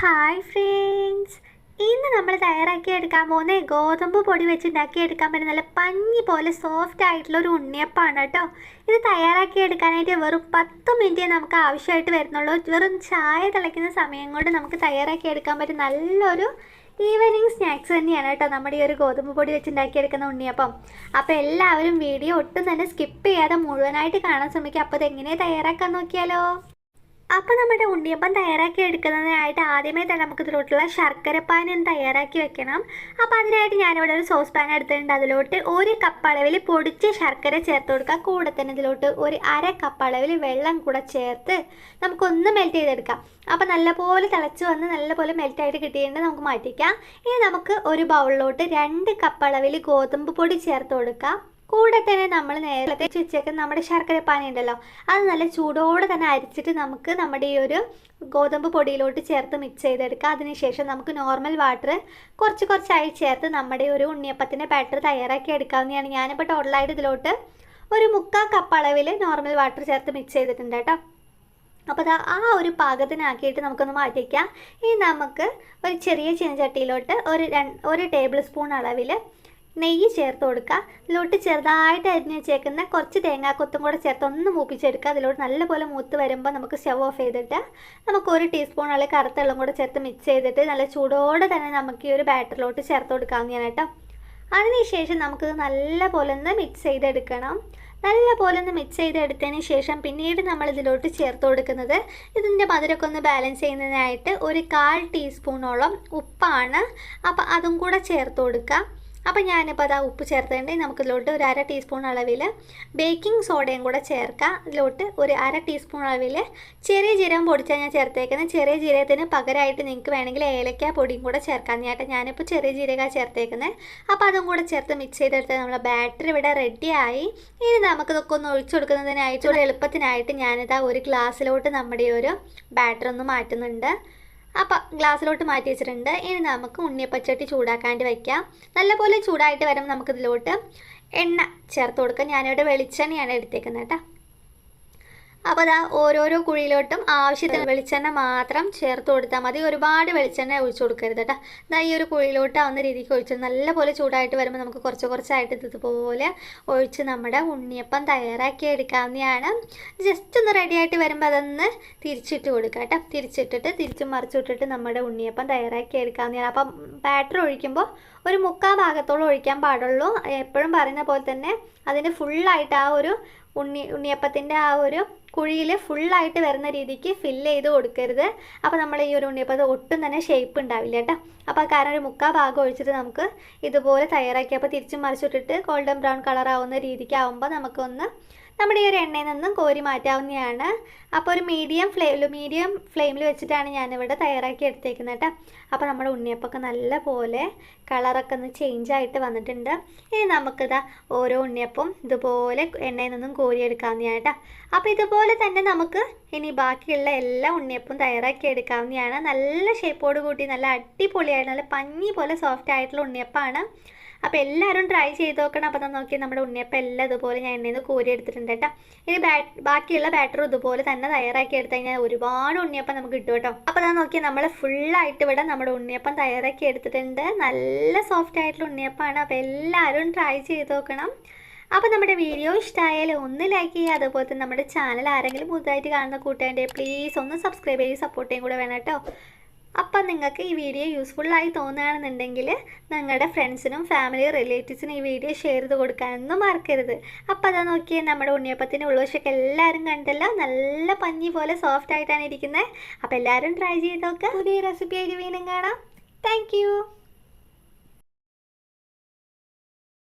Hi friends ഇന്ന് നമ്മൾ തയ്യാറാക്കി എടുക്കാൻ പോകുന്ന ഗോതമ്പ് പൊടി വെച്ച് ഉണ്ടാക്കിയെടുക്കാൻ പറ്റുന്ന നല്ല പഞ്ഞി പോലെ സോഫ്റ്റ് ആയിട്ടുള്ള ഒരു ഉണ്ണിയപ്പാണ് കേട്ടോ ഇത് തയ്യാറാക്കി എടുക്കാനായിട്ട് വെറും പത്ത് മിനിറ്റ് നമുക്ക് ആവശ്യമായിട്ട് വരുന്നുള്ളൂ. വെറും ചായ തിളയ്ക്കുന്ന സമയം കൊണ്ട് നമുക്ക് തയ്യാറാക്കി എടുക്കാൻ പറ്റും നല്ലൊരു ഈവനിങ് സ്നാക്സ് തന്നെയാണ് കേട്ടോ നമ്മുടെ ഈ ഒരു ഗോതമ്പ് പൊടി വെച്ച് ഉണ്ടാക്കിയെടുക്കുന്ന ഉണ്ണിയപ്പം. അപ്പോൾ എല്ലാവരും വീഡിയോ ഒട്ടും തന്നെ സ്കിപ്പ് ചെയ്യാതെ മുഴുവനായിട്ട് കാണാൻ ശ്രമിക്കുക. അപ്പോൾ ഇത് തയ്യാറാക്കാൻ നോക്കിയാലോ? അപ്പോൾ നമ്മുടെ ഉണ്ണിയപ്പം തയ്യാറാക്കി എടുക്കുന്നതിനായിട്ട് ആദ്യമേ തന്നെ നമുക്ക് ഇതിലോട്ടുള്ള ശർക്കരപ്പാൻ ഒന്ന് തയ്യാറാക്കി വെക്കണം. അപ്പോൾ അതിനായിട്ട് ഞാനിവിടെ ഒരു സോസ് പാൻ എടുത്തിട്ടുണ്ട്. അതിലോട്ട് ഒരു കപ്പ് അളവിൽ പൊടിച്ച് ശർക്കര ചേർത്ത് കൊടുക്കുക. കൂടെ തന്നെ ഇതിലോട്ട് ഒരു അര കപ്പ് അളവിൽ വെള്ളം കൂടെ ചേർത്ത് നമുക്കൊന്ന് മെൽറ്റ് ചെയ്തെടുക്കാം. അപ്പോൾ നല്ലപോലെ തിളച്ച് വന്ന് നല്ലപോലെ മെൽറ്റായിട്ട് കിട്ടിയിട്ടുണ്ട്. നമുക്ക് മാറ്റിക്കാം. ഇനി നമുക്ക് ഒരു ബൗളിലോട്ട് രണ്ട് കപ്പ് അളവിൽ ഗോതമ്പ് പൊടി ചേർത്ത് കൊടുക്കാം. കൂടെ തന്നെ നമ്മൾ നേരത്തെ വെച്ചേക്കുന്ന നമ്മുടെ ശർക്കരപ്പാനി ഉണ്ടല്ലോ അത് നല്ല ചൂടോടെ തന്നെ അരിച്ചിട്ട് നമുക്ക് നമ്മുടെ ഈ ഒരു ഗോതമ്പ് പൊടിയിലോട്ട് ചേർത്ത് മിക്സ് ചെയ്തെടുക്കുക. അതിനുശേഷം നമുക്ക് നോർമൽ വാട്ടർ കുറച്ച് കുറച്ചായി ചേർത്ത് നമ്മുടെ ഒരു ഉണ്ണിയപ്പത്തിന്റെ ബാറ്റർ തയ്യാറാക്കി എടുക്കാവുന്നതാണ്. ഞാനിപ്പോൾ ടോട്ടലായിട്ട് ഇതിലോട്ട് ഒരു മുക്കാൽ കപ്പ് അളവിൽ നോർമൽ വാട്ടർ ചേർത്ത് മിക്സ് ചെയ്തിട്ടുണ്ട് കേട്ടോ. അപ്പോൾ അത് ആ ഒരു പാകത്തിനാക്കിയിട്ട് നമുക്കൊന്ന് മാറ്റിക്കാം. ഇനി നമുക്ക് ഒരു ചെറിയ ചീനച്ചട്ടിയിലോട്ട് ഒരു ഒരു ടേബിൾ സ്പൂൺ അളവിൽ നെയ്യ് ചേർത്ത് കൊടുക്കുക ഇതിലോട്ട് ചെറുതായിട്ട് അരിഞ്ഞ് വെച്ചേക്കുന്ന കുറച്ച് തേങ്ങാക്കൊത്തും കൂടെ ചേർത്ത് ഒന്ന് മൂപ്പിച്ചെടുക്കുക അതിലോട്ട് നല്ലപോലെ മൂത്ത് വരുമ്പോൾ നമുക്ക് സ്റ്റവ് ഓഫ് ചെയ്തിട്ട് നമുക്ക് ഒരു ടീസ്പൂൺ അല്ലെങ്കിൽ കറുത്തെള്ളം കൂടെ ചേർത്ത് മിക്സ് ചെയ്തിട്ട് നല്ല ചൂടോടെ തന്നെ നമുക്ക് ഈ ഒരു ബാറ്ററിലോട്ട് ചേർത്ത് കൊടുക്കാവുന്നതാണ് കേട്ടോ. അതിനുശേഷം നമുക്ക് നല്ല പോലെ ഒന്ന് മിക്സ് ചെയ്തെടുക്കണം. നല്ല പോലെ ഒന്ന് മിക്സ് ചെയ്തെടുത്തതിന് ശേഷം പിന്നീട് നമ്മൾ ഇതിലോട്ട് ചേർത്ത് കൊടുക്കുന്നത് ഇതിന്റെ മധുരമൊക്കെ ഒന്ന് ബാലൻസ് ചെയ്യുന്നതിനായിട്ട് ഒരു കാൽ ടീസ്പൂണോളം ഉപ്പാണ്. അപ്പോൾ അതും കൂടെ ചേർത്ത് കൊടുക്കുക അപ്പോൾ ഞാനിപ്പോൾ അതാ ഉപ്പ് ചേർത്തേണ്ടേ നമുക്കിതിലോട്ട് ഒരു അര ടീസ്പൂൺ അളവിൽ ബേക്കിംഗ് സോഡയും കൂടെ ചേർക്കാം. ഇതിലോട്ട് ഒരു അര ടീസ്പൂൺ അളവിൽ ചെറിയ ജീരകം പൊടിച്ചാൽ ഞാൻ ചേർത്തേക്കുന്നത്. ചെറിയ ജീരകത്തിന് പകരമായിട്ട് നിങ്ങൾക്ക് വേണമെങ്കിൽ ഏലക്ക പൊടിയും കൂടെ ചേർക്കാം. ചേട്ടാ ഞാനിപ്പോൾ ചെറിയ ജീരക ചേർത്തേക്കുന്നത്. അപ്പോൾ അതും കൂടെ ചേർത്ത് മിക്സ് ചെയ്തെടുത്ത് നമ്മളെ ബാറ്ററി ഇവിടെ റെഡിയായി ഇനി നമുക്കിതൊക്കെ ഒന്ന് ഒഴിച്ചു കൊടുക്കുന്നതിനായിട്ട് എളുപ്പത്തിനായിട്ട് ഞാനിതാ ഒരു ഗ്ലാസ്സിലോട്ട് നമ്മുടെ ഒരു ബാറ്ററി ഒന്ന് മാറ്റുന്നുണ്ട്. അപ്പോൾ ഗ്ലാസ്സിലോട്ട് മാറ്റി വെച്ചിട്ടുണ്ട്. ഇനി നമുക്ക് ഉണ്ണിയപ്പച്ചട്ടി ചൂടാക്കാണ്ട് വയ്ക്കാം നല്ലപോലെ ചൂടായിട്ട് വരുമ്പോൾ നമുക്കിതിലോട്ട് എണ്ണ ചേർത്ത് കൊടുക്കാം. ഞാനിവിടെ വെളിച്ചെണ്ണയാണ് എടുത്തേക്കുന്നത് കേട്ടോ. അപ്പോൾ അതാ ഓരോരോ കുഴിയിലോട്ടും ആവശ്യത്തിന് വെളിച്ചെണ്ണ മാത്രം ചേർത്ത് കൊടുത്താൽ മതി. ഒരുപാട് വെളിച്ചെണ്ണ ഒഴിച്ചു കൊടുക്കരുത് കേട്ടോ ഈ ഒരു കുഴിയിലോട്ട് ആവുന്ന രീതിക്ക് ഒഴിച്ചു നല്ലപോലെ ചൂടായിട്ട് വരുമ്പോൾ നമുക്ക് കുറച്ച് കുറച്ചായിട്ട് ഇതുപോലെ ഒഴിച്ച് നമ്മുടെ ഉണ്ണിയപ്പം തയ്യാറാക്കി എടുക്കാവുന്നതാണ്. ജസ്റ്റ് ഒന്ന് റെഡി ആയിട്ട് വരുമ്പോൾ അതൊന്ന് തിരിച്ചിട്ട് കൊടുക്കുക കേട്ടോ തിരിച്ചിട്ടിട്ട് തിരിച്ചും മറിച്ചിട്ടിട്ട് നമ്മുടെ ഉണ്ണിയപ്പം തയ്യാറാക്കി എടുക്കാവുന്നതാണ്. അപ്പം ബാറ്റർ ഒഴിക്കുമ്പോൾ ഒരു മുക്കാൽ ഭാഗത്തോളം ഒഴിക്കാൻ പാടുള്ളൂ. എപ്പോഴും പറയുന്ന പോലെ തന്നെ അതിന് ഫുള്ളായിട്ട് ആ ഒരു ഉണ്ണി ഉണ്ണിയപ്പത്തിന്റെ ആ ഒരു കുഴിയിൽ ഫുള്ളായിട്ട് വരുന്ന രീതിക്ക് ഫില്ല് ചെയ്ത് കൊടുക്കരുത്. അപ്പോൾ നമ്മൾ ഈ ഒരു ഉണ്ണിയപ്പത്ത് ഒട്ടും തന്നെ ഷേപ്പ് ഉണ്ടാവില്ല കേട്ടോ. അപ്പോൾ കാരണം ഒരു മുക്കാൽ ഭാഗം ഒഴിച്ചിട്ട് നമുക്ക് ഇതുപോലെ തയ്യാറാക്കി. അപ്പോൾ തിരിച്ചും മറിച്ചിട്ടിട്ട് ഗോൾഡൻ ബ്രൗൺ കളർ ആവുന്ന രീതിക്ക് ആവുമ്പോൾ നമുക്കൊന്ന് നമ്മുടെ ഈ ഒരു എണ്ണയിൽ നിന്നും കോരി മാറ്റാവുന്നതാണ്. അപ്പോൾ ഒരു മീഡിയം ഫ്ലെയിമിൽ മീഡിയം ഫ്ലെയിമിൽ വെച്ചിട്ടാണ് ഞാനിവിടെ തയ്യാറാക്കി എടുത്തേക്കുന്നത് കേട്ടോ. അപ്പോൾ നമ്മുടെ ഉണ്ണിയപ്പൊക്കെ നല്ല പോലെ കളറൊക്കെ ഒന്ന് ചേഞ്ച് ആയിട്ട് വന്നിട്ടുണ്ട്. ഇനി നമുക്കിതാ ഓരോ ഉണ്ണിയപ്പം ഇതുപോലെ എണ്ണയിൽ നിന്നും കോരിയെടുക്കാവുന്നതാണ് കേട്ടോ. അപ്പോൾ ഇതുപോലെ തന്നെ നമുക്ക് ഇനി ബാക്കിയുള്ള എല്ലാ ഉണ്ണിയപ്പും തയ്യാറാക്കി എടുക്കാവുന്നതാണ്. നല്ല ഷേപ്പോട് കൂട്ടി നല്ല അടിപൊളിയായിട്ട് നല്ല പഞ്ഞി പോലെ സോഫ്റ്റ് ആയിട്ടുള്ള ഉണ്ണിയപ്പമാണ്. അപ്പോൾ എല്ലാവരും ട്രൈ ചെയ്ത് നോക്കണം. അപ്പോൾ തന്നെ നോക്കി നമ്മുടെ ഉണ്ണിയപ്പം എല്ലാം ഇതുപോലെ ഞാൻ എണ്ണയിൽ നിന്ന് കോരി എടുത്തിട്ടുണ്ട് കേട്ടോ. ഇനി ബാക്കിയുള്ള ബാറ്ററും ഇതുപോലെ തന്നെ തയ്യാറാക്കി എടുത്തു കഴിഞ്ഞാൽ ഒരുപാട് ഉണ്ണിയപ്പം നമുക്ക് കിട്ടും കേട്ടോ. അപ്പോൾ തന്നെ നോക്കി നമ്മൾ ഫുള്ളായിട്ട് ഇവിടെ നമ്മുടെ ഉണ്ണിയപ്പം തയ്യാറാക്കി എടുത്തിട്ടുണ്ട്. നല്ല സോഫ്റ്റ് ആയിട്ടുള്ള ഉണ്ണിയപ്പമാണ് അപ്പോൾ എല്ലാവരും ട്രൈ ചെയ്ത് നോക്കണം. അപ്പോൾ നമ്മുടെ വീഡിയോ ഇഷ്ടമായാലും ഒന്ന് ലൈക്ക് ചെയ്യുക. അതുപോലെ തന്നെ നമ്മുടെ ചാനൽ ആരെങ്കിലും പുതുതായിട്ട് കാണുന്ന കൂട്ടുകാരുടെ പ്ലീസ് ഒന്ന് സബ്സ്ക്രൈബ് ചെയ്ത് സപ്പോർട്ട് ചെയ്യും കൂടെ വേണം കേട്ടോ. അപ്പം നിങ്ങൾക്ക് ഈ വീഡിയോ യൂസ്ഫുള്ളായി തോന്നുകയാണെന്നുണ്ടെങ്കിൽ നിങ്ങളുടെ ഫ്രണ്ട്സിനും ഫാമിലി റിലേറ്റീവ്സിനും ഈ വീഡിയോ ഷെയർ ചെയ്ത് കൊടുക്കാനൊന്നും മറക്കരുത്. അപ്പം അതാ നോക്കിയാൽ നമ്മുടെ ഉണ്ണിയപ്പത്തിന്റെ ഉള്ളവശമൊക്കെ എല്ലാവരും കണ്ടല്ലോ. നല്ല പഞ്ഞി പോലെ സോഫ്റ്റ് ആയിട്ടാണ് ഇരിക്കുന്നത്. അപ്പോൾ എല്ലാവരും ട്രൈ ചെയ്ത് നോക്കുക പുതിയ റെസിപ്പി ആയിട്ട് വീണ്ടും കാണാം. താങ്ക്